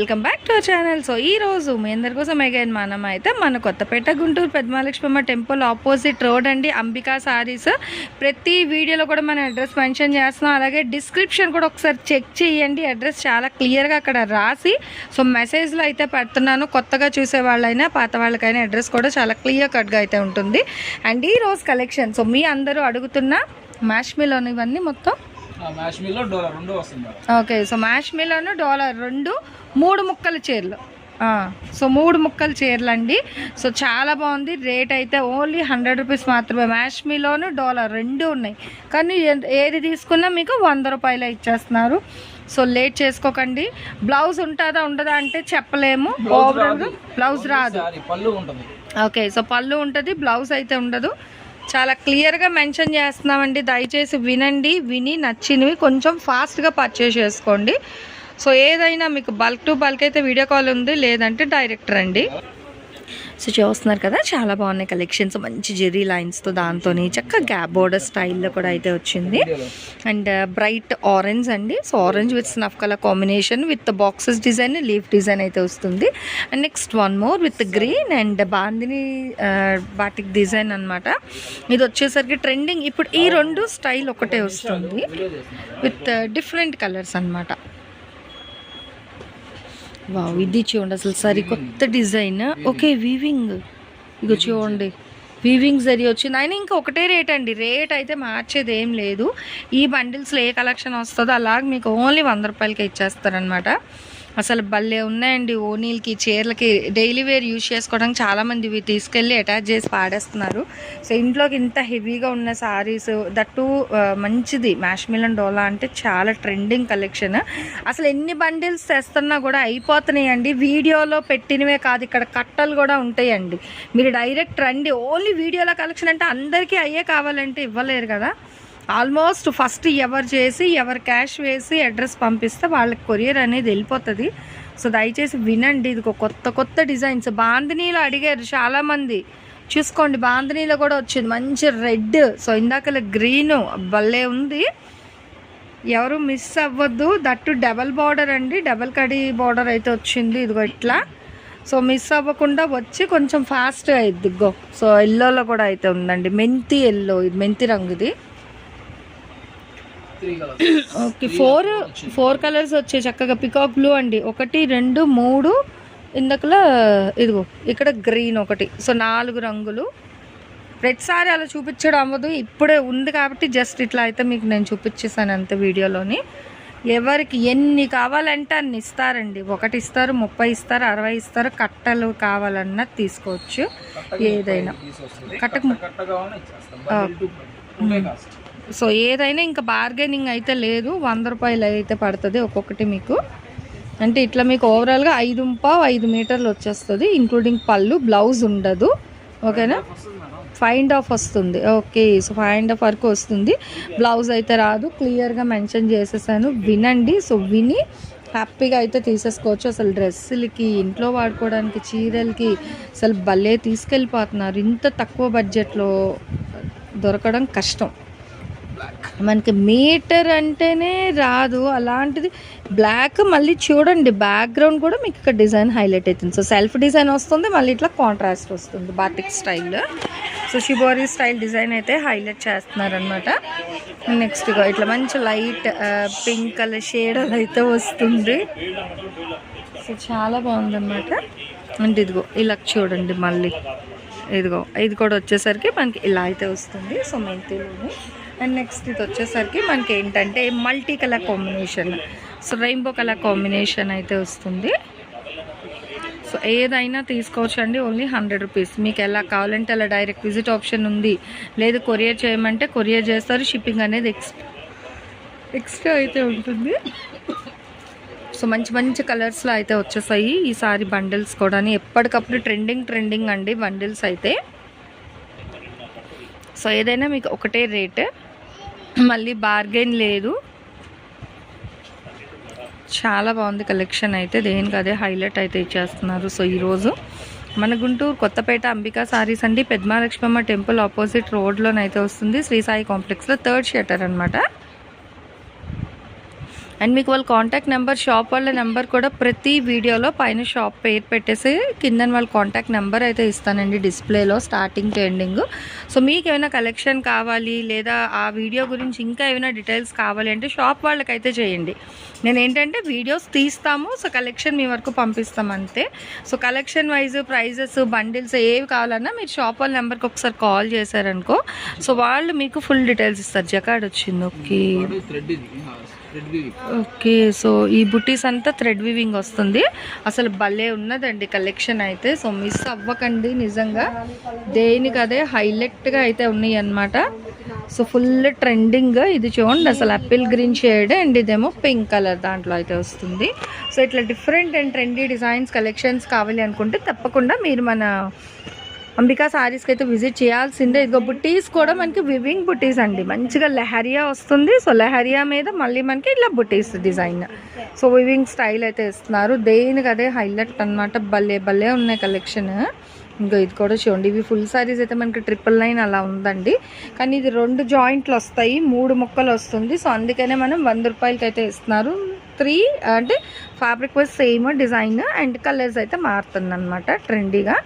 Welcome back to our channel so ఈ రోజు మీ అందరి కోసం అగైన్ మనం అయితే మన Kothapeta Guntur Peddamahalakshmamma temple opposite road అండి. అంబికా సారీస్ ప్రతి వీడియోలో కూడా మన అడ్రస్ మెన్షన్ చేస్తున్నాం. అలాగే డిస్క్రిప్షన్ కూడా ఒకసారి చెక్ చేయండి. అడ్రస్ చాలా క్లియర్గా అక్కడ రాసి సో మెసేజ్లో అయితే పెడుతున్నాను. కొత్తగా చూసే వాళ్ళైనా పాత వాళ్ళకైనా అడ్రస్ కూడా చాలా క్లియర్ కట్గా అయితే ఉంటుంది. అండ్ ఈ రోజు కలెక్షన్ సో మీ అందరూ అడుగుతున్న మ్యాష్ మొత్తం మ్యాష్ మిల్లో డోలర్ రెండు వస్తుంది madam. Okay so mash dollar రెండు మూడు ముక్కల చీరలు. సో మూడు ముక్కల చీరలు అండి సో చాలా బాగుంది. రేట్ అయితే ఓన్లీ హండ్రెడ్ రూపీస్ మాత్రమే. మ్యాష్ మిలోను డాలర్ రెండు ఉన్నాయి. కానీ ఏది తీసుకున్నా మీకు వంద రూపాయలు ఇచ్చేస్తున్నారు. సో లేట్ చేసుకోకండి. బ్లౌజ్ ఉంటుందా ఉండదా అంటే చెప్పలేము. బ్లౌజ్ రాదు. ఓకే సో పళ్ళు ఉంటుంది బ్లౌజ్ అయితే ఉండదు. చాలా క్లియర్గా మెన్షన్ చేస్తున్నామండి. దయచేసి వినండి విని నచ్చినవి కొంచెం ఫాస్ట్గా పర్చేస్ చేసుకోండి. సో ఏదైనా మీకు బల్క్ టు బల్క్ అయితే వీడియో కాల్ ఉంది లేదంటే డైరెక్ట్ రండి. సో చూస్తున్నారు కదా చాలా బాగున్నాయి కలెక్షన్స్ మంచి జెరీ లైన్స్తో దాంతో చక్కగా గ్యాప్ బోర్డర్ స్టైల్లో కూడా అయితే వచ్చింది. అండ్ బ్రైట్ ఆరెంజ్ అండి. So orange with snuff colour combination with boxes design leaf design అయితే వస్తుంది. And next one more with green and bandhani batik design అనమాట ఇది వచ్చేసరికి ట్రెండింగ్ ఇప్పుడు ఈ రెండు స్టైల్ ఒకటే వస్తుంది. విత్ డిఫరెంట్ కలర్స్ అన్నమాట. వావ్ ఇది చూడండి అసలు సరి కొత్త డిజైన్. ఓకే వీవింగ్ ఇగో చూడండి వీవింగ్ జరి వచ్చింది. అయినా ఇంకా ఒకటే రేట్ అండి. రేట్ అయితే మార్చేది ఏం లేదు. ఈ బండిల్స్లో ఏ కలెక్షన్ వస్తుందో అలాగ మీకు ఓన్లీ వంద రూపాయలకి ఇచ్చేస్తారనమాట అసలు భలే ఉన్నాయండి ఓనీలకి చీరలకి. డైలీ వేర్ యూజ్ చేసుకోవడానికి చాలామంది ఇవి తీసుకెళ్ళి అటాచ్ చేసి పాడేస్తున్నారు. సో ఇంట్లోకి ఇంత హెవీగా ఉన్న సారీస్ దట్టు మంచిది. మ్యాష్మిలన్ డోలా అంటే చాలా ట్రెండింగ్ కలెక్షన్. అసలు ఎన్ని బండిల్స్ తెస్తున్నా కూడా అయిపోతున్నాయండి. వీడియోలో పెట్టినవే కాదు ఇక్కడ కట్టలు కూడా ఉంటాయండి. మీరు డైరెక్ట్ రండి. ఓన్లీ వీడియోలో కలెక్షన్ అంటే అందరికీ అయ్యే కావాలంటే ఇవ్వలేరు కదా. ఆల్మోస్ట్ ఫస్ట్ ఎవరు చేసి ఎవరు క్యాష్ వేసి అడ్రస్ పంపిస్తే వాళ్ళకి కొరియర్ అనేది వెళ్ళిపోతుంది. సో దయచేసి వినండి ఇది కొత్త కొత్త డిజైన్స్. బాందినీలో అడిగారు చాలామంది. చూసుకోండి బాందినీలో కూడా వచ్చింది. మంచి రెడ్. So ఇందాకల green. భలే ఉంది. ఎవరు మిస్ అవ్వద్దు. దట్టు డబల్ బార్డర్ అండి. డబల్ కడి బార్డర్ అయితే వచ్చింది. ఇదిగో ఇట్లా. సో మిస్ అవ్వకుండా వచ్చి కొంచెం ఫాస్ట్గా ఇదిగో సో ఎల్లోలో కూడా అయితే ఉందండి. మెంతి ఎల్లో. ఇది మెంతి రంగుది. ఓకే ఫోర్ ఫోర్ కలర్స్ వచ్చాయి చక్కగా పికాక్ బ్లూ అండి. ఒకటి రెండు మూడు. ఇందకలా ఇదిగో ఇక్కడ గ్రీన్ ఒకటి. సో నాలుగు రంగులు. ప్రతిసారి అలా చూపించడం అవ్వదు. ఇప్పుడే ఉంది కాబట్టి జస్ట్ ఇట్లా అయితే మీకు నేను చూపించేసాను అంతే వీడియోలోని. ఎవరికి ఎన్ని కావాలంటే అన్ని ఇస్తారండి. ఒకటి ఇస్తారు ముప్పై ఇస్తారు అరవై ఇస్తారు. కట్టలు కావాలన్నా తీసుకోవచ్చు. ఏదైనా. కట్టకు సో ఏదైనా ఇంకా బార్గెనింగ్ అయితే లేదు. వంద రూపాయలు అయితే పడుతుంది ఒక్కొక్కటి మీకు. అంటే ఇట్లా మీకు ఓవరాల్గా ఐదు పావు ఐదు మీటర్లు వచ్చేస్తుంది ఇంక్లూడింగ్ పళ్ళు బ్లౌజ్ ఉండదు. ఓకేనా? వస్తుంది ఫైండ్ ఆఫ్ వస్తుంది. ఓకే సో ఫైండ్ ఆఫ్ వరకు వస్తుంది. బ్లౌజ్ అయితే రాదు. క్లియర్గా మెన్షన్ చేసేసాను. వినండి. సో విని హ్యాపీగా అయితే తీసేసుకోవచ్చు. అసలు డ్రెస్సులకి ఇంట్లో వాడుకోవడానికి చీరలకి అసలు భలే తీసుకెళ్ళిపోతున్నారు. ఇంత తక్కువ బడ్జెట్లో దొరకడం కష్టం. మనకి మీటర్ అంటేనే రాదు. అలాంటిది బ్లాక్ మళ్ళీ చూడండి బ్యాక్గ్రౌండ్ కూడా మీకు ఇక్కడ డిజైన్ హైలైట్ అవుతుంది. సో సెల్ఫ్ డిజైన్ వస్తుంది మళ్ళీ ఇట్లా కాంట్రాస్ట్ వస్తుంది batik style so shibori style design అయితే హైలైట్ చేస్తున్నారు అనమాట నెక్స్ట్ ఇట్లా మంచి లైట్ పింక్ కలర్ షేడ్ అయితే వస్తుంది. సో చాలా బాగుందన్నమాట. అంటే ఇదిగో ఇలా చూడండి మళ్ళీ. ఇదిగో ఇది కూడా వచ్చేసరికి మనకి ఇలా అయితే వస్తుంది. సో మెంతిలోని. అండ్ నెక్స్ట్ ఇది వచ్చేసరికి మనకి ఏంటంటే multi colour combination. So rainbow colour combination అయితే వస్తుంది. సో ఏదైనా తీసుకోవచ్చండి ఓన్లీ హండ్రెడ్ రూపీస్. మీకు ఎలా కావాలంటే అలా డైరెక్ట్ విజిట్ ఆప్షన్ ఉంది. లేదు కొరియర్ చేయమంటే కొరియర్ చేస్తారు షిప్పింగ్ అనేది ఎక్స్ట్రా ఎక్స్ట్రా అయితే ఉంటుంది. సో మంచి మంచి కలర్స్లో అయితే వచ్చేసాయి. ఈసారి బండిల్స్ కూడా ఎప్పటికప్పుడు ట్రెండింగ్ ట్రెండింగ్ అండి బండిల్స్ అయితే. సో ఏదైనా మీకు ఒకటే రేట్. మళ్ళీ బార్గెన్ లేదు. చాలా బాగుంది కలెక్షన్ అయితే. దేనికి అదే హైలైట్ అయితే ఇచ్చేస్తున్నారు. సో ఈరోజు మన గుంటూరు కొత్తపేట అంబికా సారీస్ అండి. పెద్మాలక్ష్మమ్మ టెంపుల్ ఆపోజిట్ రోడ్లోనైతే వస్తుంది. శ్రీ సాయి కాంప్లెక్స్లో థర్డ్ షటర్ అనమాట అండ్ మీకు వాళ్ళ కాంటాక్ట్ నెంబర్ షాప్ వాళ్ళ నెంబర్ కూడా ప్రతి వీడియోలో పైన షాప్ పేరు పెట్టేసి కింద వాళ్ళ కాంటాక్ట్ నెంబర్ అయితే ఇస్తానండి డిస్ప్లేలో స్టార్టింగ్ టు ఎండింగ్ సో మీకు ఏమైనా కలెక్షన్ కావాలి లేదా ఆ వీడియో గురించి ఇంకా ఏమైనా డీటెయిల్స్ కావాలి అంటే షాప్ వాళ్ళకైతే చేయండి. నేను ఏంటంటే వీడియోస్ తీస్తాము సో కలెక్షన్ మీ వరకు పంపిస్తాం అంతే. So collection wise prices bundles ఏవి కావాలన్నా మీరు షాప్ వాళ్ళ నెంబర్కి ఒకసారి కాల్ చేశారనుకో సో వాళ్ళు మీకు ఫుల్ డీటెయిల్స్ ఇస్తారు. జకాడ్ వచ్చింది ఓకే ఓకే సో ఈ బుటీస్ అంతా థ్రెడ్ వివింగ్ వస్తుంది. అసలు భలే ఉన్నదండి కలెక్షన్ అయితే. సో మిస్ అవ్వకండి నిజంగా. దేనికి అదే హైలైట్గా అయితే ఉన్నాయి అన్నమాట. సో ఫుల్ ట్రెండింగ్ ఇది చూడండి అసలు యాపిల్ గ్రీన్ షేడ్ అండ్ ఇదేమో పింక్ కలర్ దాంట్లో అయితే వస్తుంది. సో ఇట్లా different and trendy designs collections కావాలి అనుకుంటే తప్పకుండా మీరు మన అంబికా శారీస్కి అయితే విజిట్ చేయాల్సిందే. ఇదిగో బుట్టీస్ కూడా మనకి వివింగ్ బుట్టీస్ అండి. మంచిగా లెహరియా వస్తుంది. సో లెహరియా మీద మళ్ళీ మనకి ఇట్లా బుట్టీస్ డిజైన్ సో వివింగ్ స్టైల్ అయితే ఇస్తున్నారు. దేనికి అదే హైలైట్ అనమాట భలే భలే ఉన్నాయి కలెక్షన్ ఇంకా ఇది కూడా చూడండి. ఇవి ఫుల్ సారీస్ అయితే మనకి ట్రిపుల్ నైన్ అలా ఉందండి. కానీ ఇది రెండు జాయింట్లు వస్తాయి. మూడు ముక్కలు వస్తుంది. సో అందుకనే మనం వంద రూపాయలకి అయితే ఇస్తున్నారు. త్రీ అంటే fabric wise same design and colours అయితే మారుతుంది అనమాట ట్రెండీగా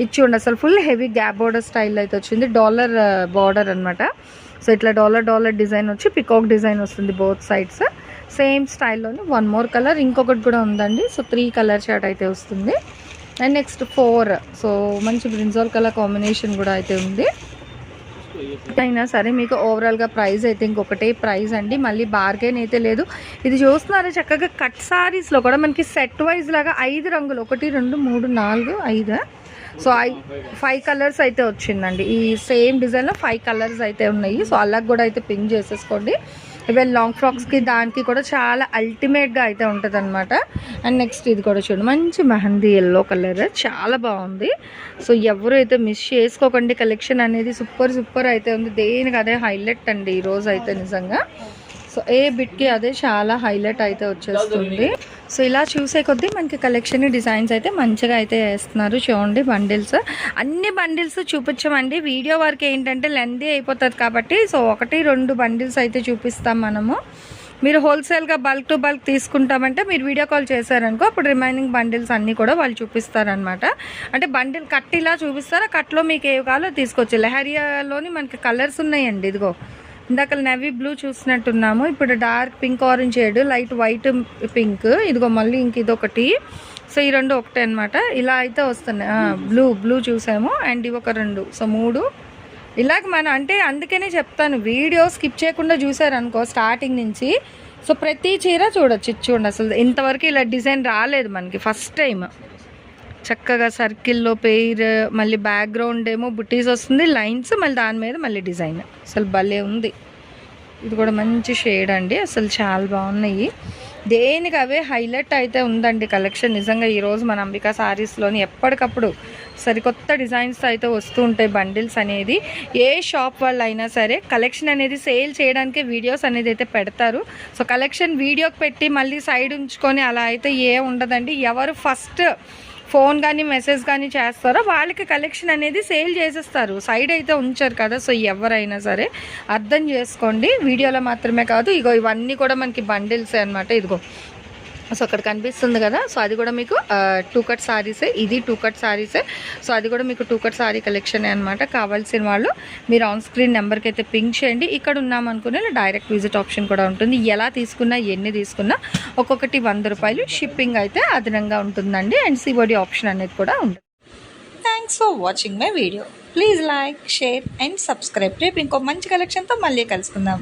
ఇది చూడండి అసలు full heavy gap border style అయితే వచ్చింది. డాలర్ బార్డర్ అనమాట సో ఇట్లా డాలర్ డాలర్ డిజైన్ వచ్చి పికాక్ డిజైన్ వస్తుంది బోత్ సైడ్స్ సేమ్ స్టైల్లోనే వన్ మోర్ కలర్ ఇంకొకటి కూడా ఉందండి. సో త్రీ కలర్ షర్ట్ అయితే వస్తుంది. అండ్ నెక్స్ట్ ఫోర్ సో మంచి బ్రింజాల్ కలర్ కాంబినేషన్ కూడా అయితే ఉంది. అయినా సరే మీకు ఓవరాల్గా ప్రైస్ అయితే ఇంకొకటే ప్రైస్ అండి. మళ్ళీ బార్గెన్ అయితే లేదు. ఇది చూస్తున్నారా చక్కగా కట్ సారీస్లో కూడా మనకి సెట్ వైజ్ లాగా ఐదు రంగులు. ఒకటి రెండు మూడు నాలుగు ఐదు. సో ఐ ఫైవ్ కలర్స్ అయితే వచ్చిందండి. ఈ సేమ్ డిజైన్లో ఫైవ్ కలర్స్ అయితే ఉన్నాయి. సో అలాగ కూడా అయితే పింక్ చేసేసుకోండి. ఈవెన్ లాంగ్ ఫ్రాక్స్కి దానికి కూడా చాలా అల్టిమేట్గా అయితే ఉంటుంది అనమాట అండ్ నెక్స్ట్ ఇది కూడా చూడండి. మంచి మెహందీ ఎల్లో కలర్ చాలా బాగుంది. సో ఎవరు అయితే మిస్ చేసుకోకండి కలెక్షన్ అనేది సూపర్ సూపర్ అయితే ఉంది. దేనికి అదే హైలైట్ అండి ఈ రోజు అయితే నిజంగా. సో ఏ బిట్కి అదే చాలా హైలైట్ అయితే వచ్చేస్తుంది. సో ఇలా చూసే కొద్దీ మనకి కలెక్షన్ డిజైన్స్ అయితే మంచిగా అయితే వేస్తున్నారు. చూడండి బండిల్స్. అన్ని బండిల్స్ చూపించమండి. వీడియో వరకు ఏంటంటే లెందీ అయిపోతుంది కాబట్టి సో ఒకటి రెండు బండిల్స్ అయితే చూపిస్తాం మనము. మీరు హోల్సేల్గా బల్క్ టు బల్క్ తీసుకుంటామంటే మీరు వీడియో కాల్ చేశారనుకో అప్పుడు రిమైనింగ్ బండిల్స్ అన్నీ కూడా వాళ్ళు చూపిస్తారనమాట అంటే బండిల్ కట్ ఇలా చూపిస్తారు? ఆ కట్లో మీకు ఏవి కావాలో తీసుకోవచ్చు లెహరియాలోని మనకి కలర్స్ ఉన్నాయండి ఇదిగో. ఇందాక నెవీ బ్లూ చూసినట్టున్నాము. ఇప్పుడు dark pink orange shade light white pink ఇదిగో మళ్ళీ ఇంక ఇదొకటి. సో ఈ రెండు ఒకటే అనమాట ఇలా అయితే వస్తున్నాయి. బ్లూ బ్లూ చూసాము. అండ్ ఇవి ఒక రెండు. సో మూడు. ఇలాగ మన అంటే అందుకనే చెప్తాను. వీడియో స్కిప్ చేయకుండా చూసారనుకో స్టార్టింగ్ నుంచి. సో ప్రతి చీర చూడొచ్చు. చూడండి అసలు. ఇంతవరకు ఇలా డిజైన్ రాలేదు మనకి. ఫస్ట్ టైం చక్కగా సర్కిల్లో పెయిర్ మళ్ళీ బ్యాక్గ్రౌండ్ ఏమో బుట్టీస్ వస్తుంది లైన్స్ మళ్ళీ దాని మీద మళ్ళీ డిజైన్. అసలు భలే ఉంది. ఇది కూడా మంచి షేడ్ అండి. అసలు చాలా బాగున్నాయి. దేనికి అవే హైలైట్ అయితే ఉందండి కలెక్షన్ నిజంగా ఈరోజు మన అంబికా శారీస్లోని ఎప్పటికప్పుడు సరికొత్త డిజైన్స్ అయితే వస్తూ ఉంటాయి బండిల్స్ అనేది. ఏ షాప్ వాళ్ళు అయినా సరే కలెక్షన్ అనేది సేల్ చేయడానికి వీడియోస్ అనేది అయితే పెడతారు. సో కలెక్షన్ వీడియోకి పెట్టి మళ్ళీ సైడ్ ఉంచుకొని అలా అయితే ఏ ఉండదండి. ఎవరు ఫస్ట్ ఫోన్ కానీ మెసేజ్ కానీ చేస్తారో వాళ్ళకి కలెక్షన్ అనేది సేల్ చేసేస్తారు. సైడ్ అయితే ఉంచారు కదా సో ఎవరైనా సరే అర్థం చేసుకోండి. వీడియోలో మాత్రమే కాదు ఇగో ఇవన్నీ కూడా మనకి బండిల్సే అనమాట ఇదిగో. సో అక్కడ కనిపిస్తుంది కదా. సో అది కూడా మీకు టూ కట్ సారీసే ఇది టూ కట్ సారీసే సో అది కూడా మీకు టూ కట్ సారీ కలెక్షన్ అనమాట కావాల్సిన వాళ్ళు మీరు ఆన్ స్క్రీన్ నెంబర్కి అయితే పింక్ చేయండి. ఇక్కడ ఉన్నామనుకునే డైరెక్ట్ విజిట్ ఆప్షన్ కూడా ఉంటుంది. ఎలా తీసుకున్నా ఎన్ని తీసుకున్నా ఒక్కొక్కటి వంద రూపాయలు షిప్పింగ్ అయితే అదనంగా ఉంటుందండి. అండ్ సిబోడి ఆప్షన్ అనేది కూడా ఉంటుంది. Thanks for watching my video please like share and subscribe రేపు ఇంకో మంచి కలెక్షన్తో మళ్ళీ కలుసుకుందాం.